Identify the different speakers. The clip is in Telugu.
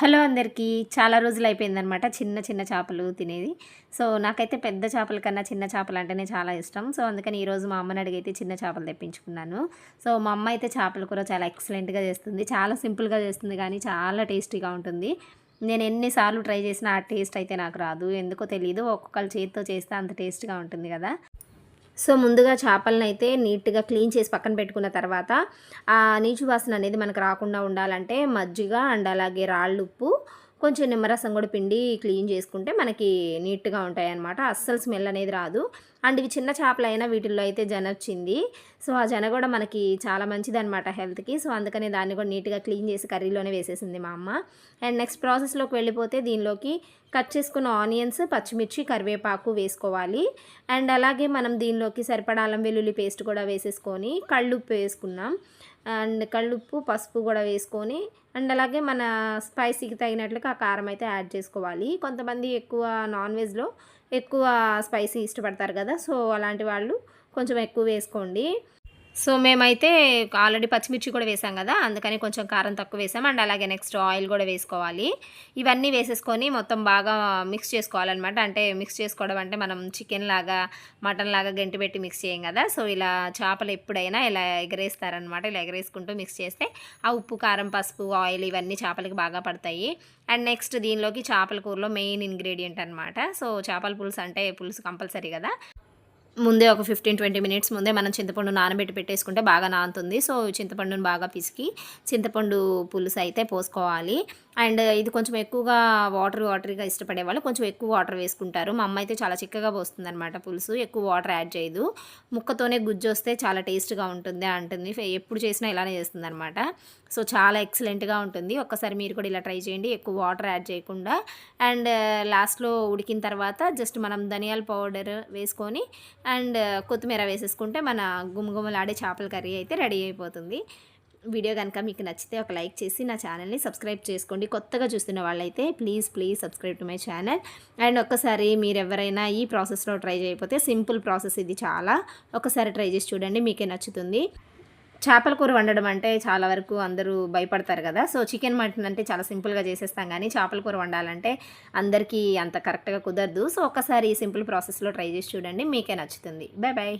Speaker 1: హలో అందరికీ చాలా రోజులు అయిపోయిందనమాట చిన్న చిన్న చేపలు తినేది. సో నాకైతే పెద్ద చేపల కన్నా చిన్న చేపలు అంటేనే చాలా ఇష్టం. సో అందుకని ఈరోజు మా అమ్మని అడిగైతే చిన్న చేపలు తెప్పించుకున్నాను. సో మా అమ్మ అయితే చేపల కూర చాలా ఎక్సలెంట్గా చేస్తుంది. చాలా సింపుల్గా చేస్తుంది కానీ చాలా టేస్టీగా ఉంటుంది. నేను ఎన్నిసార్లు ట్రై చేసినా ఆ టేస్ట్ అయితే నాకు రాదు. ఎందుకో తెలియదు ఒక్కొక్కరు చేతితో చేస్తే అంత టేస్ట్గా ఉంటుంది కదా. సో ముందుగా చేపలను అయితే నీట్గా క్లీన్ చేసి పక్కన పెట్టుకున్న తర్వాత ఆ నీచు వాసన అనేది మనకు రాకుండా ఉండాలంటే మజ్జిగ అండ్ అలాగే రాళ్ళు ఉప్పు కొంచెం నిమ్మరసం కూడా పిండి క్లీన్ చేసుకుంటే మనకి నీట్గా ఉంటాయి అనమాట అస్సలు స్మెల్ అనేది రాదు. అండ్ ఇవి చిన్న చేపలైనా వీటిల్లో అయితే జన వచ్చింది. సో ఆ జన కూడా మనకి చాలా మంచిది అనమాట హెల్త్కి. సో అందుకని దాన్ని కూడా నీట్గా క్లీన్ చేసి కర్రీలోనే వేసేసింది మా అమ్మ. అండ్ నెక్స్ట్ ప్రాసెస్లోకి వెళ్ళిపోతే దీనిలోకి కట్ చేసుకున్న ఆనియన్స్ పచ్చిమిర్చి కరివేపాకు వేసుకోవాలి. అండ్ అలాగే మనం దీనిలోకి సరిపడా అల్లం వెల్లుల్లి పేస్ట్ కూడా వేసేసుకొని కళ్ళుప్పు వేసుకున్నాం అండ్ కళ్ళుప్పు పసుపు కూడా వేసుకొని అండ్ అలాగే మన స్పైసీకి తగినట్లుగా ఆ కారం అయితే యాడ్ చేసుకోవాలి. కొంతమంది ఎక్కువ నాన్ వెజ్లో ఎక్కువ స్పైసీ ఇష్టపడతారు కదా సో అలాంటి వాళ్ళు కొంచెం ఎక్కువ వేసుకోండి. సో మేమైతే ఆల్రెడీ పచ్చిమిర్చి కూడా వేసాం కదా అందుకని కొంచెం కారం తక్కువ వేసాం. అండ్ అలాగే నెక్స్ట్ ఆయిల్ కూడా వేసుకోవాలి. ఇవన్నీ వేసేసుకొని మొత్తం బాగా మిక్స్ చేసుకోవాలన్నమాట. అంటే మిక్స్ చేసుకోవడం అంటే మనం చికెన్ లాగా మటన్ లాగా గంటి పెట్టి మిక్స్ చేయం కదా. సో ఇలా చేపలు ఎప్పుడైనా ఇలా ఎగరేస్తారనమాట ఇలా ఎగరేసుకుంటూ మిక్స్ చేస్తే ఆ ఉప్పు కారం పసుపు ఆయిల్ ఇవన్నీ చేపలకి బాగా పడతాయి. అండ్ నెక్స్ట్ దీనిలోకి చేపల కూరలో మెయిన్ ఇంగ్రీడియంట్ అనమాట సో చేపల పులుసు అంటే పులుసు కంపల్సరీ కదా. ముందే ఒక ఫిఫ్టీన్ ట్వంటీ మినిట్స్ ముందే మనం చింతపండు నానబెట్టి పెట్టేసుకుంటే బాగా నానుతుంది. సో చింతపండును బాగా పిసికి చింతపండు పులుసు అయితే పోసుకోవాలి. అండ్ ఇది కొంచెం ఎక్కువగా వాటర్ వాటర్గా ఇష్టపడే వాళ్ళు కొంచెం ఎక్కువ వాటర్ వేసుకుంటారు. మా అమ్మ అయితే చాలా చిక్కగా పోస్తుంది అనమాట పులుసు. ఎక్కువ వాటర్ యాడ్ చేయదు. ముక్కతోనే గుజ్జు వస్తే చాలా టేస్ట్గా ఉంటుంది అంటుంది. ఎప్పుడు చేసినా ఇలానే చేస్తుంది అనమాట సో చాలా ఎక్సలెంట్గా ఉంటుంది. ఒక్కసారి మీరు కూడా ఇలా ట్రై చేయండి. ఎక్కువ వాటర్ యాడ్ చేయకుండా. అండ్ లాస్ట్లో ఉడికిన తర్వాత జస్ట్ మనం ధనియాల పౌడర్ వేసుకొని అండ్ కొత్తిమీర వేసేసుకుంటే మన గుమగుమలాడే చేపల కర్రీ అయితే రెడీ అయిపోతుంది. వీడియో కనుక మీకు నచ్చితే ఒక లైక్ చేసి నా ఛానల్ని సబ్స్క్రైబ్ చేసుకోండి. కొత్తగా చూస్తున్న వాళ్ళైతే please please subscribe to my channel. And ఒక్కసారి మీరు ఎవరైనా ఈ ప్రాసెస్లో ట్రై చేయకపోతే సింపుల్ ప్రాసెస్ ఇది చాలా. ఒకసారి ట్రై చేసి చూడండి మీకే నచ్చుతుంది. చేపల కూర వండడం అంటే చాలా వరకు అందరూ భయపడతారు కదా. సో చికెన్ మటన్ అంటే చాలా సింపుల్గా చేసేస్తాం కానీ చేపల కూర వండాలంటే అందరికీ అంత కరెక్ట్గా కుదరదు. సో ఒక్కసారి సింపుల్ ప్రాసెస్లో ట్రై చేసి చూడండి మీకే నచ్చుతుంది. Bye bye